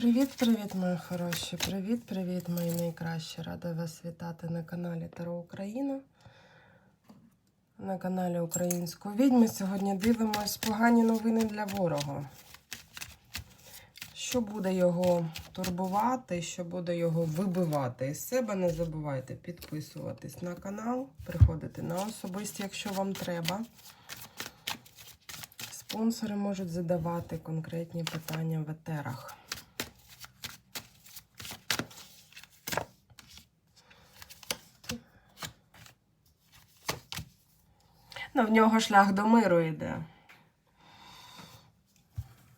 Привіт-привіт, мої хороші! Привіт-привіт, мої найкращі! Рада вас вітати на каналі Таро Україна. На каналі Української відьми. Сьогодні дивимось погані новини для ворога. Що буде його турбувати, що буде його вибивати із себе. Не забувайте підписуватись на канал, приходити на особисті, якщо вам треба. Спонсори можуть задавати конкретні питання в етерах. Ну, в нього шлях до миру йде.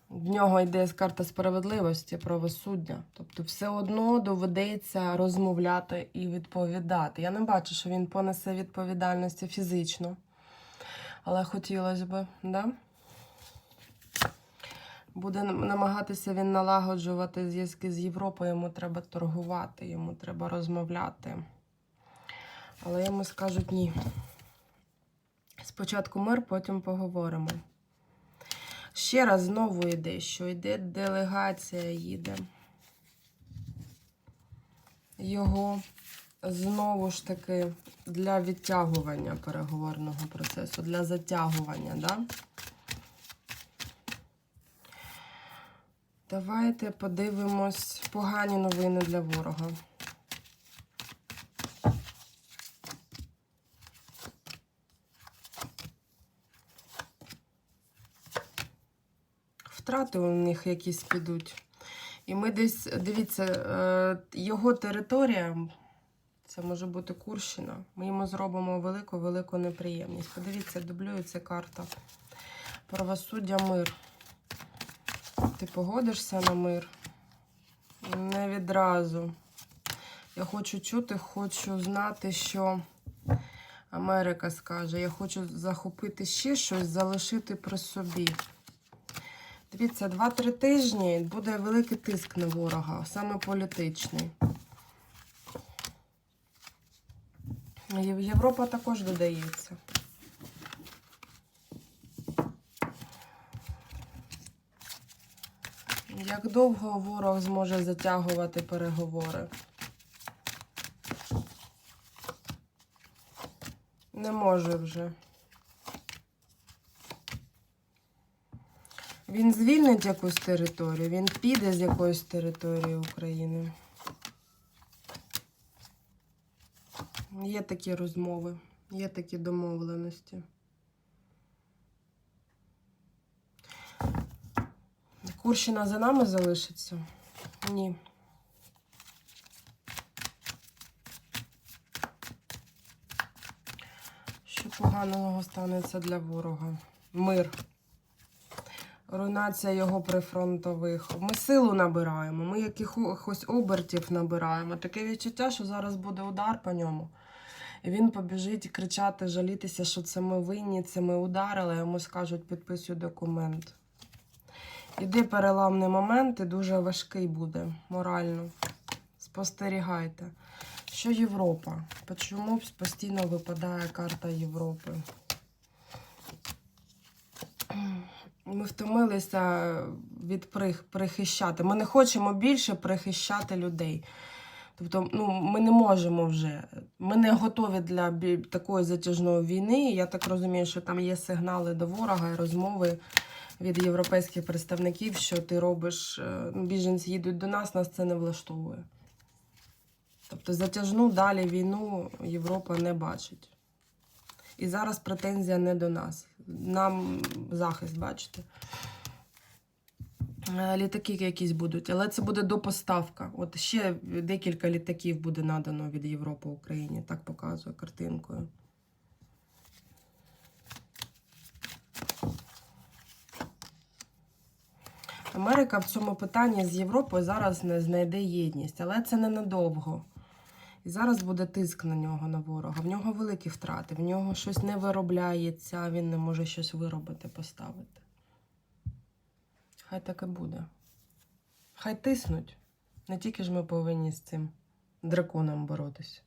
В нього йде карта справедливості, правосуддя. Тобто, все одно доведеться розмовляти і відповідати. Я не бачу, що він понесе відповідальності фізично. Але хотілося б, да? Буде намагатися він налагоджувати зв'язки з Європою, йому треба торгувати, йому треба розмовляти. Але йому скажуть ні. Спочатку мир, потім поговоримо. Ще раз знову йде, що йде делегація, їде. Його знову ж таки для відтягування переговорного процесу, для затягування, да? Давайте подивимось погані новини для ворога. Втрати у них якісь підуть. І ми десь, дивіться, е, його територія, це може бути Курщина, ми йому зробимо велику-велику неприємність. Подивіться, дублюється карта. Правосуддя мир. Ти погодишся на мир? Не відразу. Я хочу чути, хочу знати, що Америка скаже. Я хочу захопити ще щось, залишити при собі. Дивіться, 2-3 тижні буде великий тиск на ворога, саме політичний. Європа також додається. Як довго ворог зможе затягувати переговори? Не може вже. Він звільнить якусь територію, він піде з якоїсь території України. Є такі розмови, є такі домовленості. Курщина за нами залишиться? Ні. Що поганого станеться для ворога? Мир. Руйнація його прифронтових. Ми силу набираємо, ми якихось обертів набираємо. Таке відчуття, що зараз буде удар по ньому. І він побіжить кричати, жалітися, що це ми винні, це ми ударили, йому скажуть, підписуй документ. Іде переламний момент і дуже важкий буде морально. Спостерігайте. Що Європа? Чому постійно випадає карта Європи? Ми втомилися від прихищати. Ми не хочемо більше прихищати людей. Тобто, ну, ми не можемо вже. Ми не готові для такої затяжної війни. Я так розумію, що там є сигнали до ворога і розмови від європейських представників, що ти робиш, е, біженці їдуть до нас, нас це не влаштовує. Тобто затяжну далі війну Європа не бачить. І зараз претензія не до нас. Нам захист, бачите. Е, літаки якісь будуть, але це буде допоставка. От ще декілька літаків буде надано від Європи Україні. Так показує картинкою. Америка в цьому питанні з Європою зараз не знайде єдність, але це ненадовго. І зараз буде тиск на нього, на ворога. В нього великі втрати, в нього щось не виробляється, він не може щось виробити, поставити. Хай так і буде. Хай тиснуть. Не тільки ж ми повинні з цим драконом боротися.